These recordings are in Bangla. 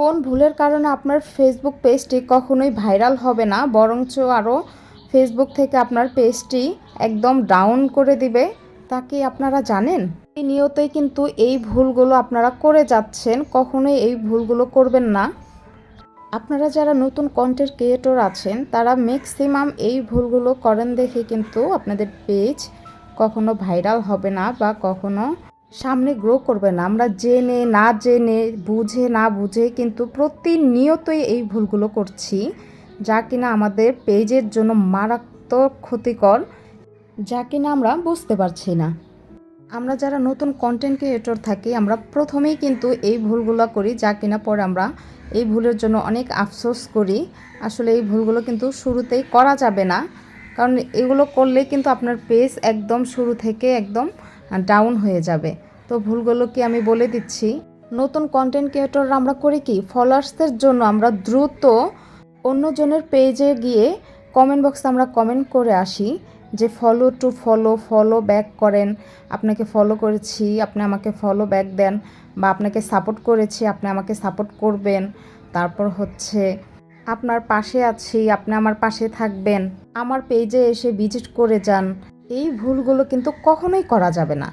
কোন ভুলের কারণে আপনার ফেসবুক পেজটি কখনোই ভাইরাল হবে না, বরঞ্চ আরও ফেসবুক থেকে আপনার পেজটি একদম ডাউন করে দিবে, তা কি আপনারা জানেন? নিয়তেই কিন্তু এই ভুলগুলো আপনারা করে যাচ্ছেন, কখনোই এই ভুলগুলো করবেন না। আপনারা যারা নতুন কন্টেন্ট ক্রিয়েটর আছেন, তারা ম্যাক্সিমাম এই ভুলগুলো করেন দেখে কিন্তু আপনাদের পেজ কখনো ভাইরাল হবে না বা কখনো সামনে গ্রো করবে না। আমরা জেনে, না জেনে, বুঝে, না বুঝে কিন্তু প্রতিনিয়তই এই ভুলগুলো করছি, যা কিনা আমাদের পেজের জন্য মারাত্মক ক্ষতিকর, যা কিনা আমরা বুঝতে পারছি না। আমরা যারা নতুন কন্টেন্ট ক্রিয়েটর থাকি, আমরা প্রথমেই কিন্তু এই ভুলগুলো করি, যা কিনা পরে আমরা এই ভুলের জন্য অনেক আফসোস করি। আসলে এই ভুলগুলো কিন্তু শুরুতেই করা যাবে না, কারণ এগুলো করলে কিন্তু আপনার পেজ একদম শুরু থেকে একদম ডাউন হয়ে যাবে। তো ভুলগুলো কি আমি বলে দিচ্ছি। নতুন কন্টেন্ট ক্রিয়েটররা আমরা করি কি? ফলোয়ার্সদের জন্য আমরা দ্রুত অন্যজনের পেজে গিয়ে কমেন্ট বক্সে আমরা কমেন্ট করে আসি যে follow to follow follow back করেন। আপনাকে ফলো করেছি, আপনি আমাকে ফলো ব্যাক দেন বা আপনাকে সাপোর্ট করেছি, আপনি আমাকে সাপোর্ট করবেন। তারপর হচ্ছে, আপনার পাশে আছি, আপনি আমার পাশে থাকবেন। আমার পেজে এসে ভিজিট করে যান। এই ভুলগুলো কিন্তু কখনোই করা যাবে না।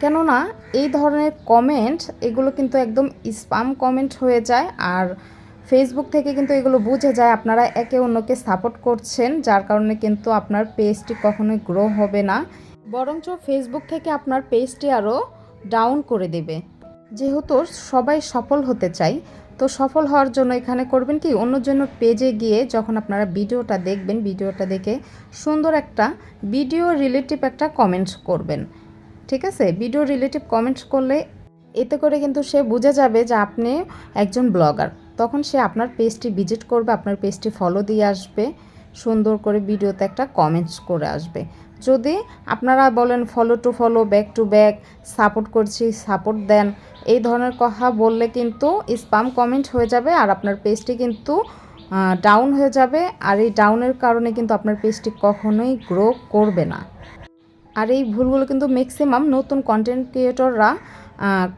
কেননা এই ধরনের কমেন্ট এগুলো কিন্তু একদম স্পাম কমেন্ট হয়ে যায় আর ফেসবুক থেকে কিন্তু এগুলো বুঝে যায় আপনারা একে অন্যকে সাপোর্ট করছেন, যার কারণে কিন্তু আপনার পেজটি কখনোই গ্রো হবে না। বরঞ্চ ফেসবুক থেকে আপনার পেজটি আরও ডাউন করে দেবে। যেহেতু সবাই সফল হতে চাই তো সফল হওয়ার জন্য এখানে করবেন কি? অন্য জন্য পেজে গিয়ে যখন আপনারা ভিডিওটা দেখবেন, ভিডিওটা দেখে সুন্দর একটা ভিডিও রিলেটিভ একটা কমেন্টস করবেন। ঠিক আছে? ভিডিও রিলেটিভ কমেন্টস করলে এতে করে কিন্তু সে বুঝে যাবে যে আপনি একজন ব্লগার তখন সে আপনার পেজটি ভিজিট করবে, আপনার পেজটি ফলো দিয়ে আসবে। সুন্দর করে ভিডিওতে একটা কমেন্টস করে আসবে। যদি আপনারা বলেন follow to follow back to back support করছি সাপোর্ট দেন, এই ধরনের কথা বললে কিন্তু স্পাম কমেন্ট হয়ে যাবে আর আপনার পেজটি কিন্তু ডাউন হয়ে যাবে। আর এই ডাউনের কারণে কিন্তু আপনার পেজটি কখনোই গ্রো করবে না। আর এই ভুলগুলো কিন্তু ম্যাক্সিমাম নতুন কন্টেন্ট ক্রিয়েটররা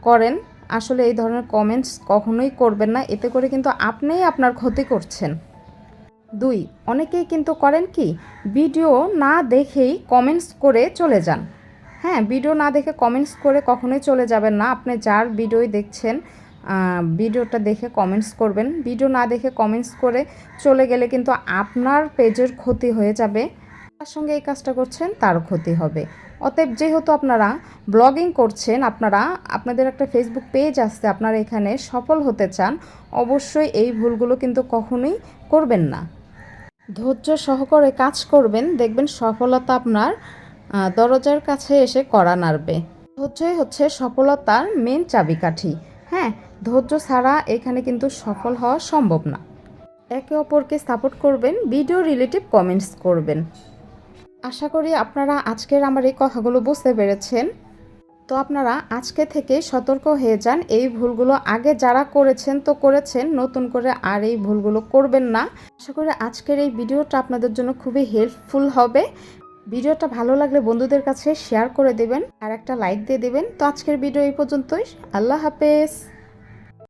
করেন। আসলে এই ধরনের কমেন্টস কখনোই করবেন না। এতে করে কিন্তু আপনিই আপনার ক্ষতি করছেন। দুই। অনেকেই কিন্তু করেন কি, ভিডিও না দেখেই কমেন্টস করে চলে যান। হ্যাঁ ভিডিও না দেখে কমেন্টস করে কখনোই চলে যাবেন না। আপনি যার ভিডিওই দেখছেন ভিডিওটা দেখে কমেন্টস করবেন। ভিডিও না দেখে কমেন্টস করে চলে গেলে কিন্তু আপনার পেজের ক্ষতি হয়ে যাবে। তার সঙ্গে এই কাজটা করছেন, তারও ক্ষতি হবে। অতএব যেহেতু আপনারা ব্লগিং করছেন, আপনারা, আপনাদের একটা ফেসবুক পেজ আসছে আপনারা এখানে সফল হতে চান, অবশ্যই এই ভুলগুলো কিন্তু কখনোই করবেন না। ধৈর্য সহকারে কাজ করবেন, দেখবেন সফলতা আপনার দরজার কাছে এসে করা নাড়বে। ধৈর্যই হচ্ছে সফলতার মেন চাবিকাঠি। হ্যাঁ ধৈর্য ছাড়া এখানে কিন্তু সফল হওয়া সম্ভব না। একে অপরকে সাপোর্ট করবেন ভিডিও রিলেটিভ কমেন্টস করবেন। আশা করি আপনারা আজকের আমার এই কথাগুলো বুঝতে পেরেছেন। তো আপনারা আজকে থেকে সতর্ক হয়ে যান। এই ভুলগুলো আগে যারা করেছেন তো করেছেন, নতুন করে আর এই ভুলগুলো করবেন না। আশা করি আজকের এই ভিডিওটা আপনাদের জন্য খুবই হেল্পফুল হবে। ভিডিওটা ভালো লাগলে বন্ধুদের কাছে শেয়ার করে দেবেন আর একটা লাইক দিয়ে দেবেন। তো আজকের ভিডিও এই পর্যন্তই। আল্লাহ হাফেজ।